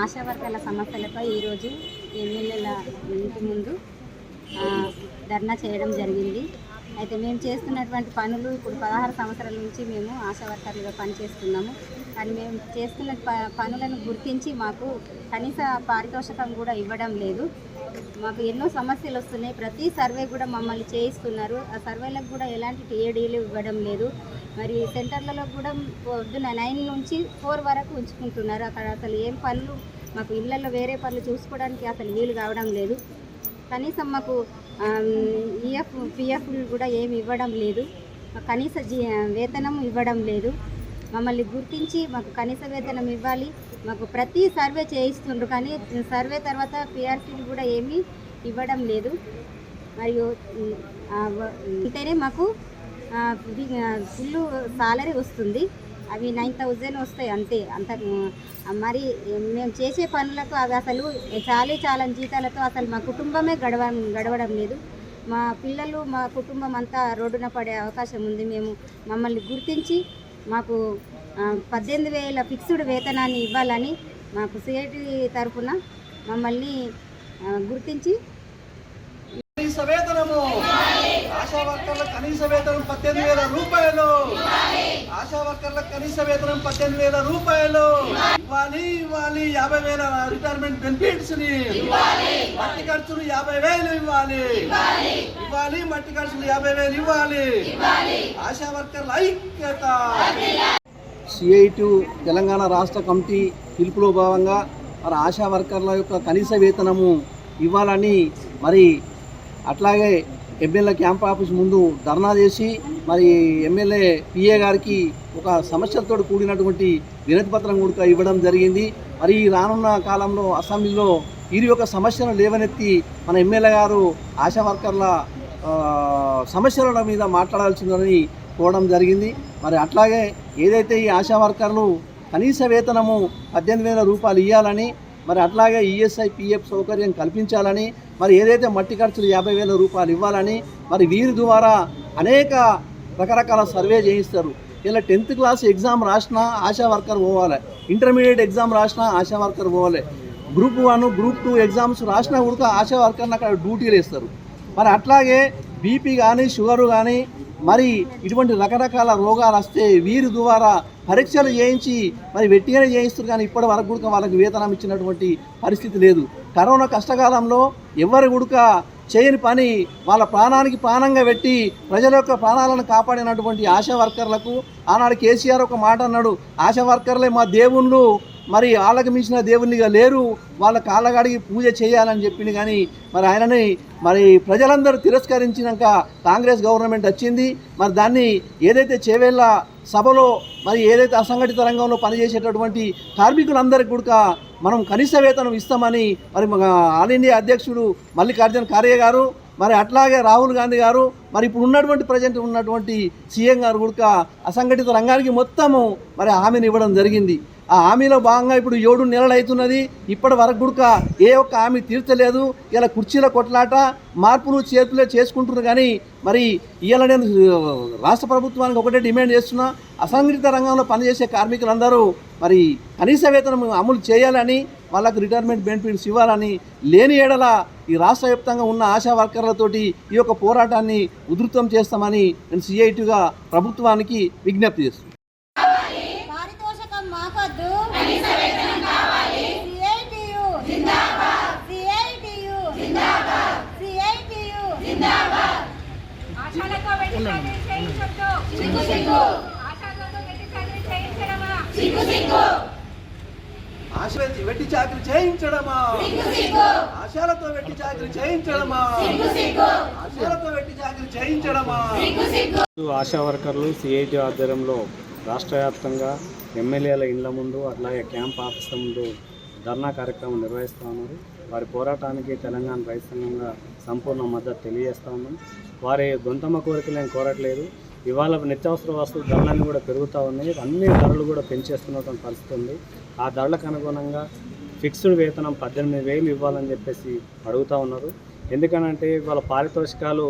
ఆశా వర్గాల సమస్యలపై ఈరోజు ఎమ్మెల్యేల ఇంటి ముందు ధర్నా చేయడం జరిగింది. అయితే మేము చేస్తున్నటువంటి పనులు ఇప్పుడు పదహారు సంవత్సరాల నుంచి మేము ఆశా వర్కర్లుగా పనిచేస్తున్నాము. కానీ మేము చేస్తున్న ప పనులను గుర్తించి మాకు కనీస పారితోషికం కూడా ఇవ్వడం లేదు. మాకు ఎన్నో సమస్యలు వస్తున్నాయి. ప్రతి సర్వే కూడా మమ్మల్ని చేయిస్తున్నారు. ఆ సర్వేలకు కూడా ఎలాంటి టీఏడీలు ఇవ్వడం లేదు. మరి సెంటర్లలో కూడా పొద్దున నైన్ నుంచి ఫోర్ వరకు ఉంచుకుంటున్నారు. అక్కడ అసలు ఏం పనులు మాకు ఇళ్ళలో వేరే పనులు చూసుకోవడానికి అసలు వీలు కావడం లేదు. కనీసం మాకు ఈఎఫ్ పిఎఫ్ కూడా ఏమి ఇవ్వడం లేదు. కనీస జీ వేతనం ఇవ్వడం లేదు. మమ్మల్ని గుర్తించి మాకు కనీస వేతనం ఇవ్వాలి. మాకు ప్రతి సర్వే చేయిస్తుండ్రు కానీ సర్వే తర్వాత పిఆర్సీలు కూడా ఏమీ ఇవ్వడం లేదు. మరియు ఉమ్, మాకు ఫుల్ సాలరీ వస్తుంది. అవి నైన్ థౌజండ్ వస్తాయి అంతే. అంత మరి మేము చేసే పనులకు అవి అసలు చాలీ చాలని జీతాలతో అసలు మా కుటుంబమే గడవ గడవడం లేదు. మా పిల్లలు మా కుటుంబం అంతా రోడ్డున పడే అవకాశం ఉంది. మేము మమ్మల్ని గుర్తించి మాకు పద్దెనిమిది వేల ఫిక్స్డ్ వేతనాన్ని ఇవ్వాలని మాకు సిఐటి తరఫున మమ్మల్ని గుర్తించి సవేతనము ఆశా వర్కర్ల కనీస వేతనం పద్దెనిమిది వేల రూపాయలు. ఆశా వర్కర్ల కనీస వేతనం పద్దెనిమిది వేల రూపాయలు. ఇవ్వాలి ఇవ్వాలి. యాభై వేల రిటైర్మెంట్ బెనిఫిట్స్ని. మట్టి ఖర్చులు యాభై వేలు ఇవ్వాలి. ఇవ్వాలి మట్టి ఖర్చులు యాభై వేలు ఇవ్వాలి. ఆశా వర్కర్ల ఐక్యత. సిఐటి తెలంగాణ రాష్ట్ర కమిటీ పిలుపులో భాగంగా మరి ఆశా వర్కర్ల యొక్క కనీస వేతనము ఇవ్వాలని మరి అట్లాగే ఎమ్మెల్యే క్యాంప్ ఆఫీస్ ముందు ధర్నా చేసి మరి ఎమ్మెల్యే పిఏ గారికి ఒక సమస్యలతో కూడినటువంటి వినతి పత్రం కూడా ఇవ్వడం జరిగింది. మరి రానున్న కాలంలో అసెంబ్లీలో ఇది యొక్క సమస్యను లేవనెత్తి మన ఎమ్మెల్యే గారు ఆశా వర్కర్ల సమస్యల మీద మాట్లాడాల్సిందని కోవడం జరిగింది. మరి అట్లాగే ఏదైతే ఈ ఆశా వర్కర్లు కనీస వేతనము పద్దెనిమిది వేల రూపాయలు ఇవ్వాలని మరి అట్లాగే ఈఎస్ఐ పిఎఫ్ సౌకర్యం కల్పించాలని మరి ఏదైతే మట్టి ఖర్చులు యాభై వేల రూపాయలు ఇవ్వాలని మరి వీరి ద్వారా అనేక రకరకాల సర్వే చేయిస్తారు. ఇలా టెన్త్ క్లాస్ ఎగ్జామ్ రాసినా ఆశా వర్కర్ పోవాలి. ఇంటర్మీడియట్ ఎగ్జామ్ రాసినా ఆశా వర్కర్ పోవాలి. Group one group two exams రాసినా కూడా ఆశా వర్కర్ని అక్కడ డ్యూటీలు వేస్తారు. మరి అట్లాగే బీపీ కానీ షుగరు కానీ మరి ఇటువంటి రకరకాల రోగాలు వస్తే వీరి ద్వారా పరీక్షలు చేయించి మరి వెట్టిగానే చేయిస్తారు కానీ ఇప్పటి వరకు కూడా వాళ్ళకి వేతనం ఇచ్చినటువంటి పరిస్థితి లేదు. కరోనా కష్టకాలంలో ఎవరు గుడక చేయని పని వాళ్ళ ప్రాణానికి ప్రాణంగా పెట్టి ప్రజల యొక్క ప్రాణాలను కాపాడినటువంటి ఆశా వర్కర్లకు ఆనాడు కేసీఆర్ ఒక మాట అన్నాడు ఆశా వర్కర్లే మా దేవుళ్ళు మరి వాళ్ళకి మించిన దేవునిగా లేరు. వాళ్ళ కాళ్ళగాడికి పూజ చేయాలని చెప్పింది కానీ మరి ఆయనని మరి ప్రజలందరూ తిరస్కరించినాక కాంగ్రెస్ గవర్నమెంట్ వచ్చింది. మరి దాన్ని ఏదైతే చేవేళ్ళ సభలో మరి ఏదైతే అసంఘటిత రంగంలో పనిచేసేటటువంటి కార్మికులందరికీ కూడా మనం కనీస వేతనం ఇస్తామని మరి ఆల్ ఇండియా అధ్యక్షుడు మల్లికార్జున ఖార్గే గారు మరి అట్లాగే రాహుల్ గాంధీ గారు మరి ఇప్పుడు ఉన్నటువంటి ప్రజెంట్ ఉన్నటువంటి సీఎం గారు కూడా అసంఘటిత రంగానికి మొత్తము మరి హామీని ఇవ్వడం జరిగింది. ఆ హామీలో భాగంగా ఇప్పుడు ఏడు నెలలు అవుతున్నది. ఇప్పటి వరకు గుడక ఏ ఒక్క హామీ తీర్చలేదు. ఇలా కుర్చీల కొట్లాట మార్పులు చేతులే చేసుకుంటున్నారు కానీ మరి ఇవాళ నేను రాష్ట్ర ప్రభుత్వానికి ఒకటే డిమాండ్ చేస్తున్నా. అసంఘటిత రంగంలో పనిచేసే కార్మికులందరూ మరి కనీస వేతనం అమలు చేయాలని వాళ్ళకు రిటైర్మెంట్ బెనిఫిట్స్ ఇవ్వాలని లేని ఏడల ఈ రాష్ట్ర వ్యాప్తంగా ఉన్న ఆశా వర్కర్లతోటి ఈ యొక్క పోరాటాన్ని ఉధృతం చేస్తామని నేను సిఐటిగా ప్రభుత్వానికి విజ్ఞప్తి చేస్తున్నాను ఆశాలతో వెట్టి చాకరి చేయించడమా? ఆశాలతో వెట్టి చాకరి చేయించడమా? ఆశాలతో వెట్టి చాకరి చేయించడమా? ఆశా వర్కర్లు సిఐటి ఆధ్వర్యంలో రాష్ట్ర వ్యాప్తంగా ఎమ్మెల్యేల ఇండ్ల ముందు అట్లాగే క్యాంప్ ఆఫీసుల ముందు ధర్నా కార్యక్రమం నిర్వహిస్తూ ఉన్నారు. వారి పోరాటానికి తెలంగాణ రైతు సంఘంగా సంపూర్ణ మద్దతు తెలియజేస్తా ఉన్నాం. వారి గొంతమ్మ కోరికలు నేను కోరట్లేదు. ఇవాళ నిత్యావసర వస్తువుల ధరలన్నీ కూడా పెరుగుతూ ఉన్నాయి. అన్ని ధరలు కూడా పెంచేస్తున్నటువంటి పరిస్థితి ఉంది. ఆ ధరలకు అనుగుణంగా ఫిక్స్డ్ వేతనం పద్దెనిమిది వేలు ఇవ్వాలని చెప్పేసి అడుగుతూ ఉన్నారు. ఎందుకనంటే వాళ్ళ పారితోషికాలు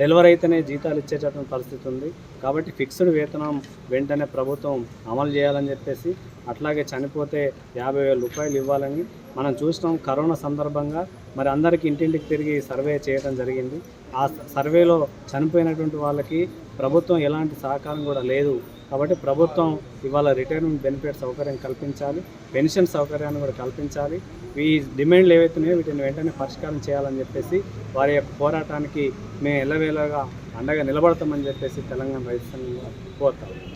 డెలివరీ అయితేనే జీతాలు ఇచ్చేటటువంటి పరిస్థితి ఉంది. కాబట్టి ఫిక్స్డ్ వేతనం వెంటనే ప్రభుత్వం అమలు చేయాలని చెప్పేసి అట్లాగే చనిపోతే యాభై వేల రూపాయలు ఇవ్వాలని మనం చూసినాం కరోనా సందర్భంగా. మరి అందరికీ ఇంటింటికి తిరిగి సర్వే చేయడం జరిగింది. ఆ సర్వేలో చనిపోయినటువంటి వాళ్ళకి ప్రభుత్వం ఎలాంటి సహకారం కూడా లేదు. కాబట్టి ప్రభుత్వం ఇవాళ రిటైర్మెంట్ బెనిఫిట్ సౌకర్యం కల్పించాలి. పెన్షన్ సౌకర్యాన్ని కూడా కల్పించాలి. ఈ డిమాండ్లు ఏవైతున్నాయో వీటిని వెంటనే పరిష్కారం చేయాలని చెప్పేసి వారి యొక్క పోరాటానికి మేము ఎల్లవేళగా అండగా నిలబడతామని చెప్పేసి తెలంగాణ రైతు సంఘం కోరుతాము